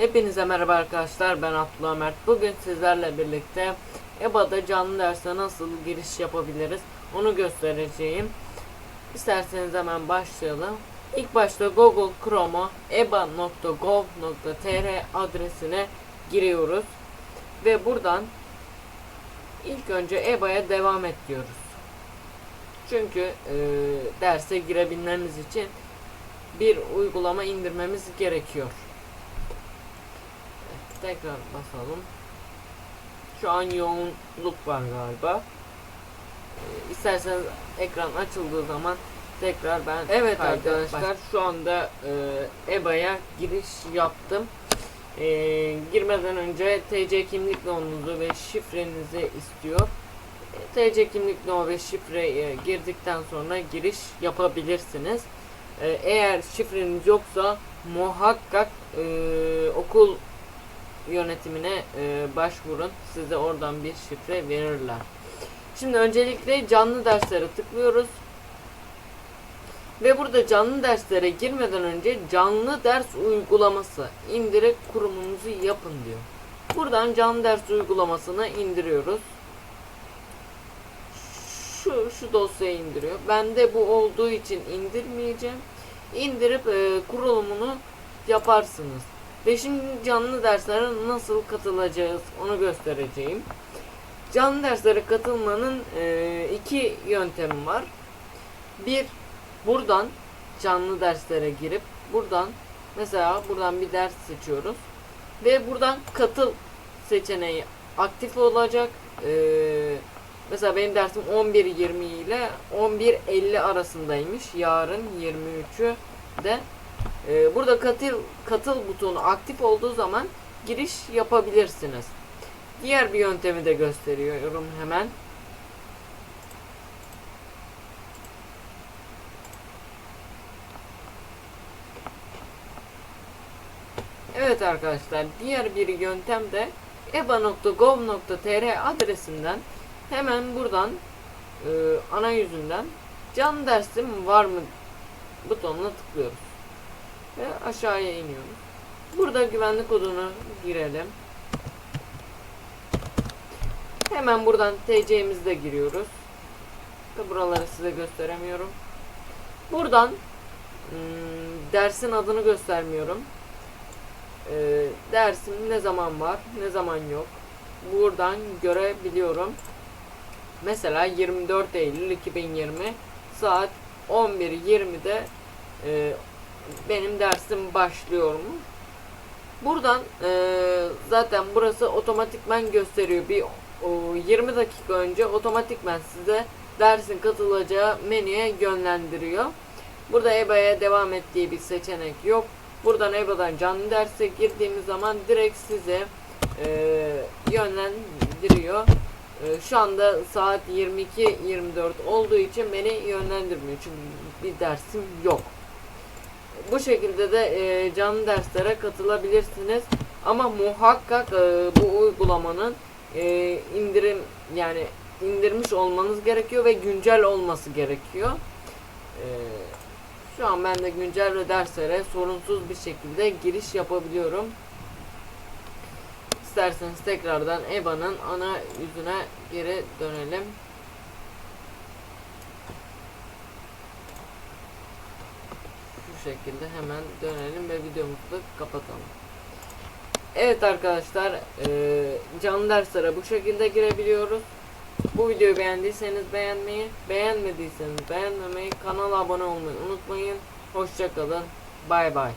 Hepinize merhaba arkadaşlar ben Abdullah Mert. Bugün sizlerle birlikte EBA'da canlı derse nasıl giriş yapabiliriz onu göstereceğim. İsterseniz hemen başlayalım. İlk başta Google Chrome'a eba.gov.tr adresine giriyoruz. Ve buradan ilk önce EBA'ya devam et diyoruz. Çünkü e, derse girebilmemiz için bir uygulama indirmemiz gerekiyor. Tekrar basalım. Şu an yoğunluk var galiba. Ee, isterseniz ekran açıldığı zaman tekrar ben Evet arkadaşlar şu anda e, EBA'ya giriş yaptım. E, girmeden önce TC kimlik numaranızı ve şifrenizi istiyor. E, TC kimlik numara ve şifreyi girdikten sonra giriş yapabilirsiniz. E, eğer şifreniz yoksa muhakkak e, okul yönetimine e, başvurun. Size oradan bir şifre verirler. Şimdi öncelikle canlı derslere tıklıyoruz. Ve burada canlı derslere girmeden önce canlı ders uygulaması indirip kurumunuzu yapın diyor. Buradan canlı ders uygulamasını indiriyoruz. Şu şu dosyayı indiriyor. Bende bu olduğu için indirmeyeceğim. İndirip e, kurulumunu yaparsınız. Ve şimdi canlı derslere nasıl katılacağız onu göstereceğim. Canlı derslere katılmanın e, iki yöntemi var. Bir, buradan canlı derslere girip buradan mesela buradan bir ders seçiyoruz. Ve buradan katıl seçeneği aktif olacak. E, mesela benim dersim 11.20 ile 11.50 arasındaymış. Yarın 23'ü de ee, burada katıl katıl butonu aktif olduğu zaman giriş yapabilirsiniz. Diğer bir yöntemi de gösteriyorum hemen. Evet arkadaşlar diğer bir yöntem de eba.gov.tr adresinden hemen buradan e, ana yüzünden canlı dersim var mı butonuna tıklıyoruz ve aşağıya iniyoruz. Burada güvenlik kodunu girelim. Hemen buradan TC'mizi de giriyoruz. Ve buraları size gösteremiyorum. Buradan hmm, dersin adını göstermiyorum. Ee, dersim ne zaman var, ne zaman yok. Buradan görebiliyorum. Mesela 24 Eylül 2020 saat 11.20'de e, benim dersim başlıyor mu? Buradan e, zaten burası otomatikman gösteriyor. Bir o, 20 dakika önce otomatikman size dersin katılacağı menüye yönlendiriyor. Burada EBA'ya devam ettiği bir seçenek yok. Buradan EBA'dan canlı derse girdiğimiz zaman direkt size e, yönlendiriyor. E, şu anda saat 22.24 olduğu için beni yönlendirmiyor. Çünkü bir dersim yok. Bu şekilde de e, canlı derslere katılabilirsiniz. Ama muhakkak e, bu uygulamanın e, indirim yani indirmiş olmanız gerekiyor ve güncel olması gerekiyor. E, şu an ben de güncel ve derslere sorunsuz bir şekilde giriş yapabiliyorum. İsterseniz tekrardan EBA'nın ana yüzüne geri dönelim. Şekilde hemen dönelim ve videomuzu da kapatalım. Evet arkadaşlar e, canlı derslere bu şekilde girebiliyoruz. Bu videoyu beğendiyseniz beğenmeyi, beğenmediyseniz beğenmemeyi, kanala abone olmayı unutmayın. Hoşçakalın. Bay bay.